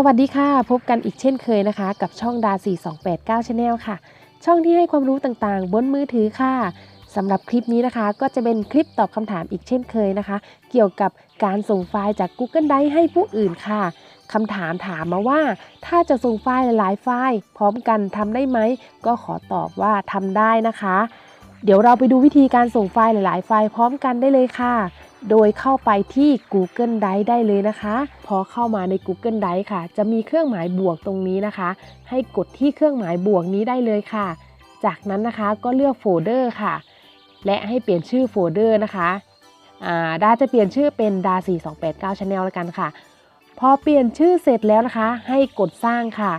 สวัสดีค่ะ พบกันอีกเช่นเคยนะคะ กับช่องดา 4289 Channel ค่ะ ช่องที่ให้ความรู้ต่างๆ บนมือถือค่ะสำหรับคลิปนี้นะคะ ก็จะเป็นคลิปตอบคำถามอีกเช่นเคยนะคะ เกี่ยวกับการส่งไฟล์จาก Google Drive ให้ผู้อื่นค่ะคำถามถามมาว่า ถ้าจะส่งไฟล์หลายๆไฟล์ พร้อมกันทำได้ไหม ก็ขอตอบว่าทำได้นะคะ เดี๋ยวเราไปดูวิธีการส่งไฟล์หลายๆ ไฟล์พร้อมกันได้เลยค่ะ โดยเข้าไปที่ Google Drive ได้เลยนะคะ พอเข้ามาใน Google Drive ค่ะ จะมีเครื่องหมายบวกตรงนี้นะคะ ให้กดที่เครื่องหมายบวกนี้ได้เลยค่ะ จากนั้นนะคะก็เลือกโฟลเดอร์ค่ะ และให้เปลี่ยนชื่อโฟลเดอร์นะคะดาจะเปลี่ยนชื่อเป็นดา4289 Channel แล้วกันค่ะ พอเปลี่ยนชื่อเสร็จแล้วนะคะ ให้กดสร้างค่ะ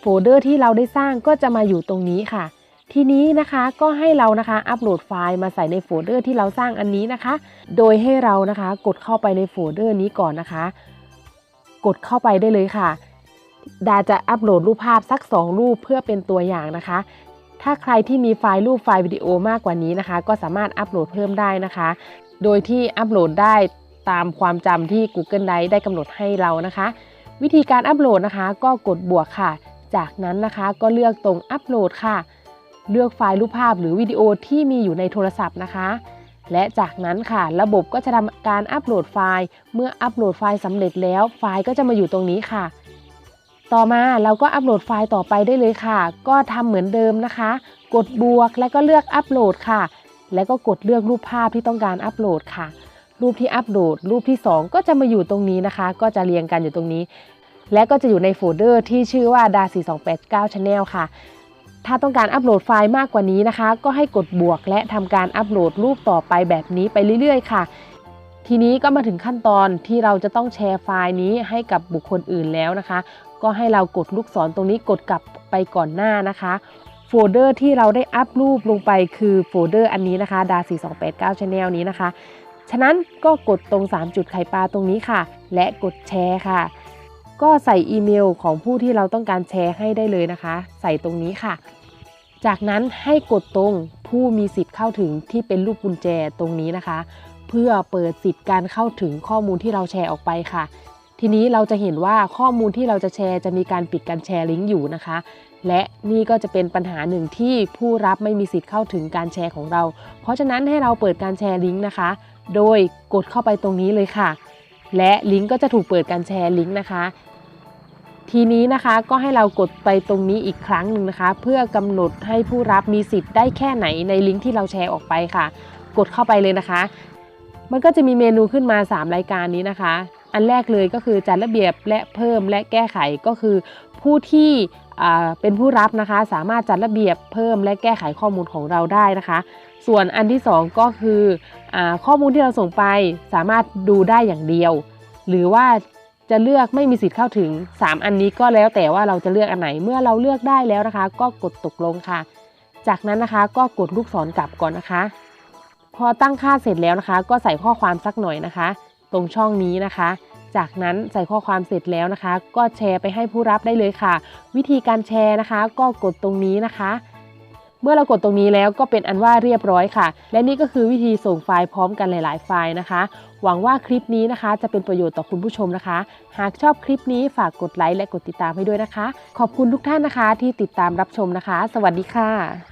โฟลเดอร์ที่เราได้สร้างก็จะมาอยู่ตรงนี้ค่ะ ทีนี้นะคะก็ให้เรานะคะอัปโหลดไฟล์มาใส่ในโฟลเดอร์ที่เราสร้างอันนี้นะคะ โดยให้เรานะคะกดเข้าไปในโฟลเดอร์นี้ก่อนนะคะ กดเข้าไปได้เลยค่ะ ดาจะอัปโหลดรูปภาพสัก 2 รูปเพื่อเป็นตัวอย่างนะคะ ถ้าใครที่มีไฟล์รูปไฟล์วิดีโอมากกว่านี้นะคะ ก็สามารถอัปโหลดเพิ่มได้นะคะ โดยที่อัปโหลดได้ตามความจำที่ Google Drive ได้กำหนดให้เรานะคะ วิธีการอัปโหลดนะคะ ก็กดบวกค่ะ จากนั้นนะคะก็เลือกตรงอัปโหลดค่ะ เลือกไฟล์รูปภาพหรือวิดีโอที่มีอยู่ในโทรศัพท์นะคะ และจากนั้นค่ะระบบก็จะทำการอัปโหลดไฟล์ เมื่ออัปโหลดไฟล์สำเร็จแล้ว ไฟล์ก็จะมาอยู่ตรงนี้ค่ะ ต่อมาเราก็อัปโหลดไฟล์ต่อไปได้เลยค่ะ ก็ทำเหมือนเดิมนะคะ กดบวกและก็เลือกอัปโหลดค่ะ แล้วก็กดเลือกรูปภาพที่ต้องการอัปโหลดค่ะ รูปที่อัปโหลด รูปที่ 2 ก็จะมาอยู่ตรงนี้นะคะ ก็จะเรียงกันอยู่ตรงนี้ และก็จะอยู่ในโฟลเดอร์ที่ชื่อว่า d a 4289 Channel ค่ะ ถ้าต้องการอัปโหลดไฟล์มากกว่านี้นะคะ ก็ให้กดบวกและทำการอัปโหลดรูปต่อไปแบบนี้ไปเรื่อย ๆ ค่ะ ทีนี้ก็มาถึงขั้นตอนที่เราจะต้องแชร์ไฟล์นี้ให้กับบุคคลอื่นแล้วนะคะ ก็ให้เรากดลูกศรตรงนี้กดกลับไปก่อนหน้านะคะโฟลเดอร์ที่เราได้อัพรูปลงไปคือโฟลเดอร์อันนี้นะคะ d a 4289 Channel นี้นะคะ ฉะนั้นก็กดตรง 3 จุดไข่ปลาตรงนี้ค่ะ และกดแชร์ค่ะ ก็ใส่อีเมลของผู้ที่เราต้องการแชร์ให้ได้เลยนะคะ ใส่ตรงนี้ค่ะ จากนั้นให้กดตรงผู้มีสิทธิ์เข้าถึงที่เป็นรูปกุญแจตรงนี้นะคะ เพื่อเปิดสิทธิ์การเข้าถึงข้อมูลที่เราแชร์ออกไปค่ะ ทีนี้เราจะเห็นว่าข้อมูลที่เราจะแชร์จะมีการปิดการแชร์ลิงก์อยู่นะคะ และนี่ก็จะเป็นปัญหาหนึ่งที่ผู้รับไม่มีสิทธิ์เข้าถึงการแชร์ของเรา เพราะฉะนั้นให้เราเปิดการแชร์ลิงก์นะคะ โดยกดเข้าไปตรงนี้เลยค่ะและลิงก์ก็จะถูกเปิดการแชร์ลิงก์นะคะ ทีนี้นะคะก็ให้เรากดไปตรงนี้อีกครั้งหนึ่งนะคะ เพื่อกำหนดให้ผู้รับมีสิทธิ์ได้แค่ไหนในลิงก์ที่เราแชร์ออกไปค่ะ กดเข้าไปเลยนะคะ มันก็จะมีเมนูขึ้นมา 3 รายการนี้นะคะ อันแรกเลยก็คือจัดระเบียบและเพิ่มและแก้ไขก็คือ ผู้ที่เป็นผู้รับนะคะ สามารถจัดระเบียบเพิ่มและแก้ไขข้อมูลของเราได้นะคะ ส่วนอันที่ 2 ก็คืออข้อมูลที่เราส่งไปสามารถดูได้อย่างเดียว หรือว่า จะเลือกไม่มีสิทธิ์เข้าถึง 3 อันนี้ก็แล้วแต่ว่าเราจะเลือกอันไหนเมื่อเราเลือกได้แล้วนะคะ ก็กดตกลงค่ะ จากนั้นนะคะก็กดลูกศรกลับก่อนนะคะ พอตั้งค่าเสร็จแล้วนะคะ ก็ใส่ข้อความสักหน่อยนะคะ ตรงช่องนี้นะคะ จากนั้นใส่ข้อความเสร็จแล้วนะคะ ก็แชร์ไปให้ผู้รับได้เลยค่ะ วิธีการแชร์นะคะ ก็กดตรงนี้นะคะ เมื่อเรากดตรงนี้แล้วก็เป็นอันว่าเรียบร้อยค่ะ และนี่ก็คือวิธีส่งไฟล์พร้อมกันหลาย ๆ ไฟล์นะคะ หวังว่าคลิปนี้นะคะ จะเป็นประโยชน์ต่อคุณผู้ชมนะคะ หากชอบคลิปนี้ฝากกดไลค์และกดติดตามให้ด้วยนะคะ ขอบคุณทุกท่านนะคะที่ติดตามรับชมนะคะ สวัสดีค่ะ